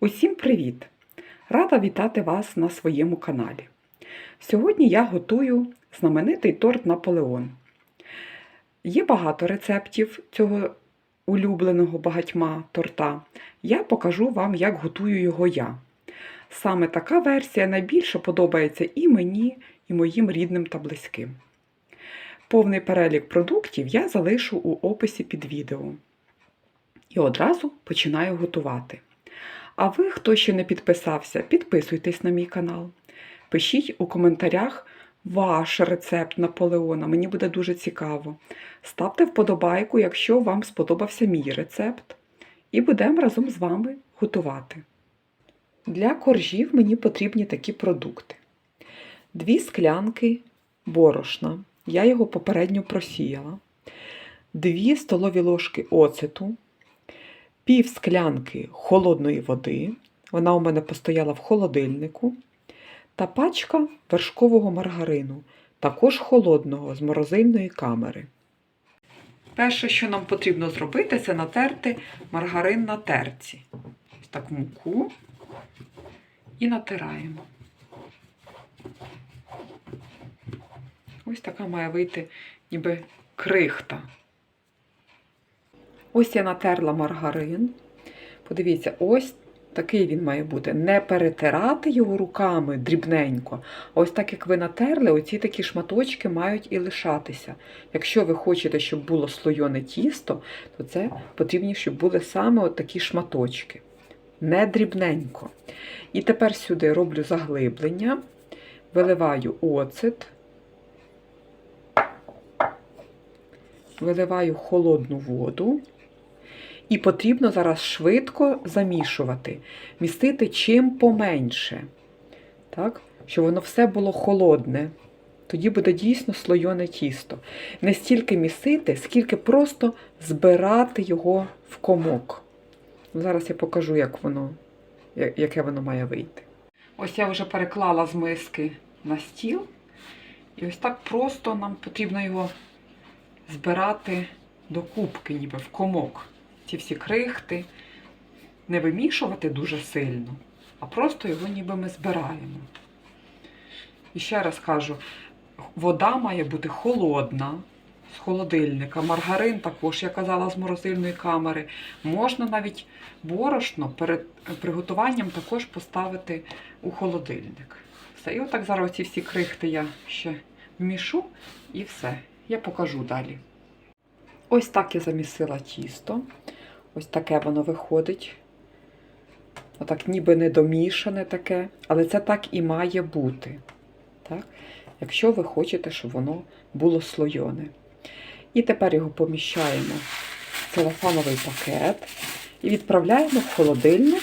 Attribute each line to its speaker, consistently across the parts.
Speaker 1: Усім привіт! Рада вітати вас на своєму каналі. Сьогодні я готую знаменитий торт Наполеон. Є багато рецептів цього улюбленого багатьма торта. Я покажу вам, як готую його я. Саме така версія найбільше подобається і мені, і моїм рідним та близьким. Повний перелік продуктів я залишу у описі під відео. І одразу починаю готувати. А ви, хто ще не підписався, підписуйтесь на мій канал. Пишіть у коментарях ваш рецепт Наполеона. Мені буде дуже цікаво. Ставте вподобайку, якщо вам сподобався мій рецепт. І будемо разом з вами готувати. Для коржів мені потрібні такі продукти: дві склянки борошна. Я його попередньо просіяла, дві столові ложки оцету, пів склянки холодної води, вона у мене постояла в холодильнику, та пачка вершкового маргарину, також холодного з морозильної камери. Перше, що нам потрібно зробити, це натерти маргарин на терці. Ось так муку і натираємо. Ось така має вийти ніби крихта. Ось я натерла маргарин. Подивіться, ось такий він має бути. Не перетирати його руками дрібненько. Ось так, як ви натерли, оці такі шматочки мають і лишатися. Якщо ви хочете, щоб було слойоне тісто, то це потрібно, щоб були саме от такі шматочки. Не дрібненько. І тепер сюди роблю заглиблення, виливаю оцет, виливаю холодну воду. І потрібно зараз швидко замішувати, містити чим поменше, так? щоб воно все було холодне. Тоді буде дійсно слойоне тісто. Не стільки місити, скільки просто збирати його в комок. Зараз я покажу, як воно, яке воно має вийти. Ось я вже переклала з миски на стіл. І ось так просто нам потрібно його збирати до кубки, ніби в комок ці всі крихти, не вимішувати дуже сильно, а просто його ніби ми збираємо. І ще раз кажу, вода має бути холодна з холодильника, маргарин також, я казала, з морозильної камери. Можна навіть борошно перед приготуванням також поставити у холодильник. Все, і отак зараз ці всі крихти я ще вмішу і все. Я покажу далі. Ось так я замісила тісто. Ось таке воно виходить. Отак ніби не домішане таке, але це так і має бути. Так? Якщо ви хочете, щоб воно було слойоне. І тепер його поміщаємо в целофановий пакет і відправляємо в холодильник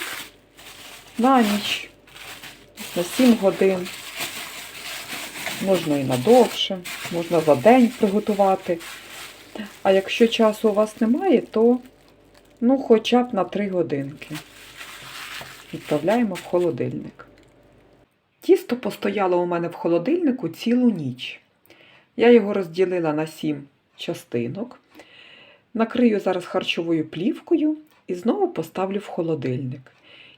Speaker 1: на ніч, на 7 годин. Можна і на довше, можна за день приготувати. А якщо часу у вас немає, то ну, хоча б на 3 годинки. Відправляємо в холодильник. Тісто постояло у мене в холодильнику цілу ніч. Я його розділила на 7 частинок. Накрию зараз харчовою плівкою і знову поставлю в холодильник.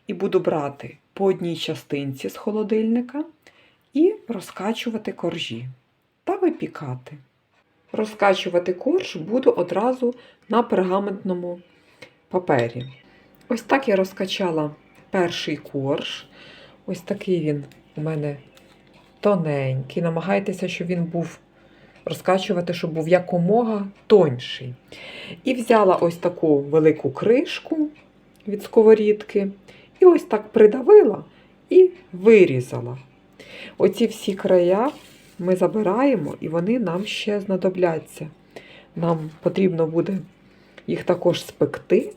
Speaker 1: І буду брати по одній частинці з холодильника і розкачувати коржі та випікати. Розкачувати корж буду одразу на пергаментному папері. Ось так я розкачала перший корж. Ось такий він у мене тоненький. Намагайтеся, щоб він був розкачувати, щоб був якомога тонший. І взяла ось таку велику кришку від сковорідки. І ось так придавила і вирізала. Оці всі края ми забираємо, і вони нам ще знадобляться. Нам потрібно буде їх також спекти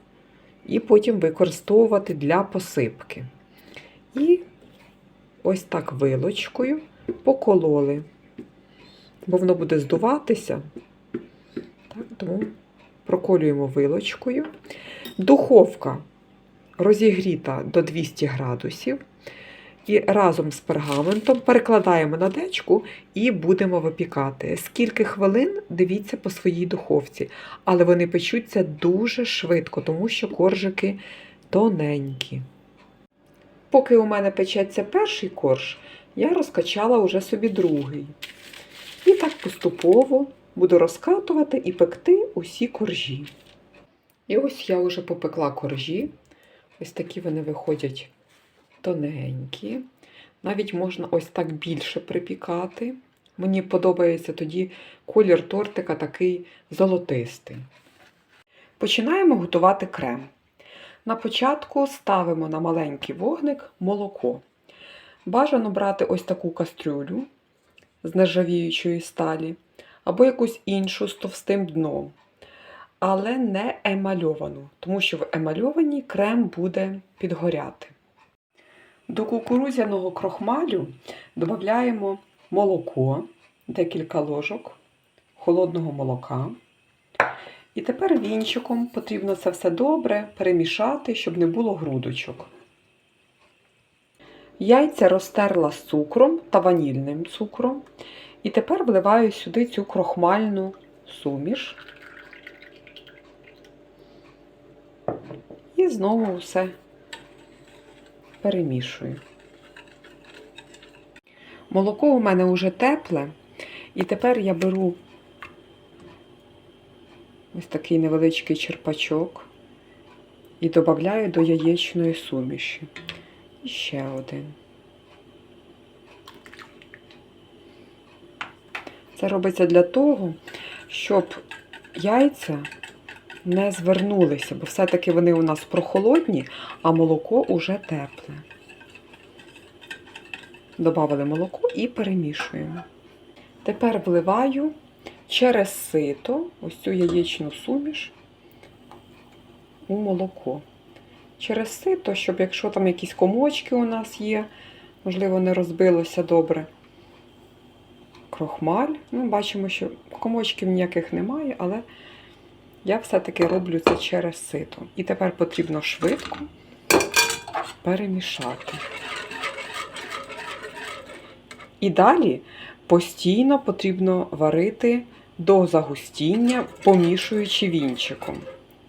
Speaker 1: і потім використовувати для посипки. І ось так вилочкою покололи, бо воно буде здуватися. Так, Тому проколюємо вилочкою. Духовка розігріта до 200 градусів. І разом з пергаментом перекладаємо на дечку і будемо випікати. Скільки хвилин, дивіться по своїй духовці. Але вони печуться дуже швидко, тому що коржики тоненькі. поки у мене печеться перший корж, я розкачала уже собі другий. І так поступово буду розкатувати і пекти усі коржі. І ось я вже попекла коржі. Ось такі вони виходять тоненькі. Навіть можна ось так більше припікати. Мені подобається тоді колір тортика такий золотистий. Починаємо готувати крем. На початку ставимо на маленький вогник молоко. Бажано брати ось таку кастрюлю з нержавіючої сталі або якусь іншу з товстим дном, але не емальовану, тому що в емальованій крем буде підгоряти. До кукурудзяного крохмалю додаємо молоко, декілька ложок холодного молока. І тепер вінчиком потрібно це все добре перемішати, щоб не було грудочок. Яйця розтерла з цукром та ванільним цукром. І тепер вливаю сюди цю крохмальну суміш. І знову все перемішую. Молоко у мене вже тепле, і тепер я беру ось такий невеличкий черпачок і додаю до яєчної суміші. І ще один. Це робиться для того, щоб яйця не звернулися, бо все-таки вони у нас прохолодні, а молоко уже тепле. Добавили молоко і перемішуємо. Тепер вливаю через сито ось цю яєчну суміш у молоко. Через сито, щоб якщо там якісь комочки у нас є, можливо, не розбилося добре. Крохмаль. Ну, бачимо, що комочків ніяких немає, але я все-таки роблю це через сито. І тепер потрібно швидко перемішати. І далі постійно потрібно варити до загустіння, помішуючи вінчиком,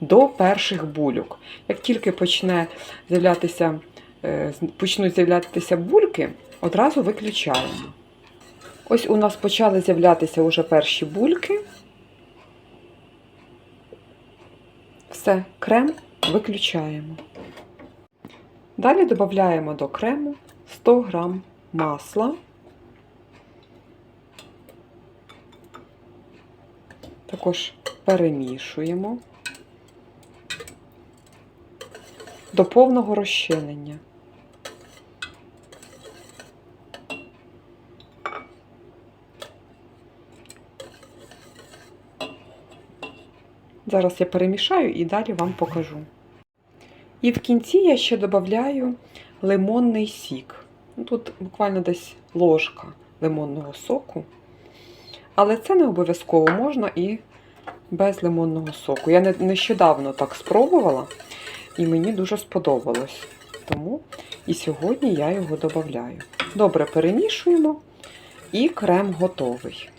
Speaker 1: до перших бульок. Як тільки почне з'являтися, е, почнуть з'являтися бульки, одразу виключаємо. Ось у нас почали з'являтися вже перші бульки. Все, крем виключаємо. Далі додаємо до крему 100 г масла. Також перемішуємо до повного розчинення. Зараз я перемішаю і далі вам покажу. І в кінці я ще додаю лимонний сік. Ну, Тут буквально десь ложка лимонного соку. Але це не обов'язково можна і без лимонного соку. Я нещодавно так спробувала, і мені дуже сподобалось. Тому і сьогодні я його додаю. Добре перемішуємо, і крем готовий.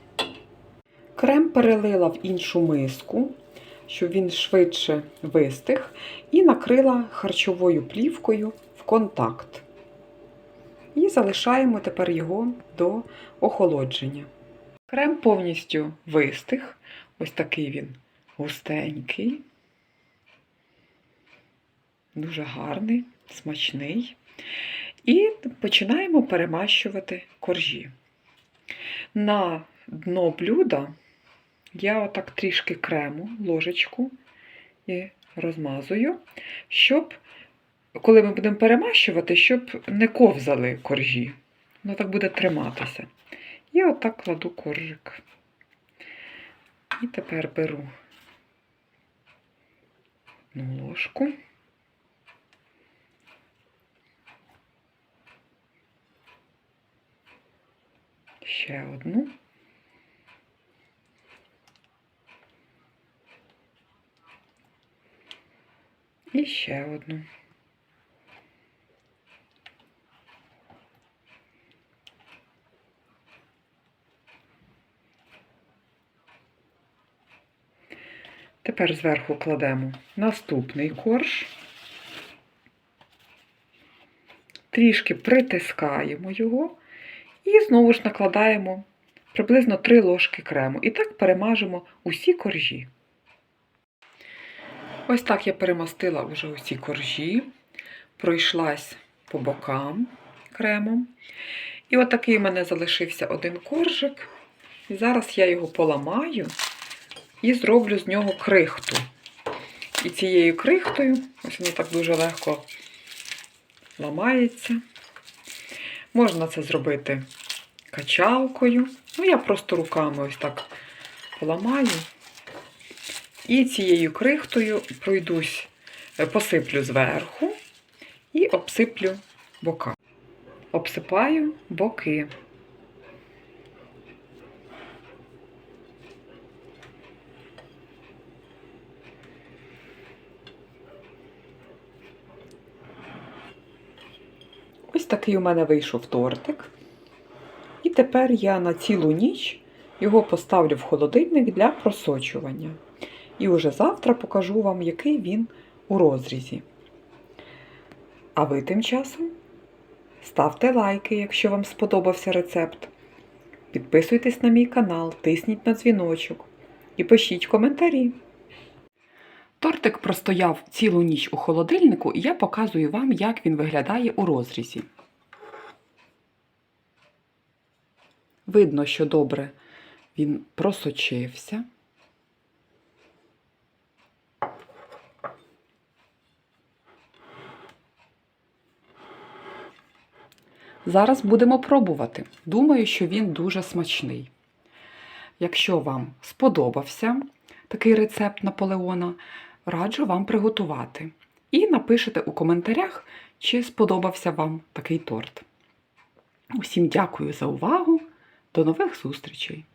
Speaker 1: Крем перелила в іншу миску, щоб він швидше вистиг, і накрила харчовою плівкою в контакт. І залишаємо тепер його до охолодження. Крем повністю вистиг. Ось такий він густенький, дуже гарний, смачний. І починаємо перемащувати коржі. На дно блюда я отак трішки крему, ложечку і розмазую, щоб, коли ми будемо перемащувати, щоб не ковзали коржі. Воно так буде триматися. І отак кладу коржик. І тепер беру одну ложку. Ще одну. І ще одну. Тепер зверху кладемо наступний корж. трішки притискаємо його і знову ж накладаємо приблизно 3 ложки крему. І так перемажемо усі коржі. Ось так я перемастила вже усі коржі, пройшлась по бокам кремом. І от такий у мене залишився один коржик. І зараз я його поламаю і зроблю з нього крихту. І цією крихтою, ось воно так дуже легко ламається. Можна це зробити качалкою. Ну, я просто руками ось так поламаю. І цією крихтою пройдусь, е, посиплю зверху і обсиплю бока. Обсипаю боки. Ось такий у мене вийшов тортик. І тепер я на цілу ніч його поставлю в холодильник для просочування. І уже завтра покажу вам, який він у розрізі. А ви тим часом ставте лайки, якщо вам сподобався рецепт. Підписуйтесь на мій канал, тисніть на дзвіночок і пишіть коментарі. Тортик простояв цілу ніч у холодильнику, і я показую вам, як він виглядає у розрізі. Видно, що добре він просочився. Зараз будемо пробувати. Думаю, що він дуже смачний. Якщо вам сподобався такий рецепт Наполеона, раджу вам приготувати. І напишете у коментарях, чи сподобався вам такий торт. Усім дякую за увагу. До нових зустрічей!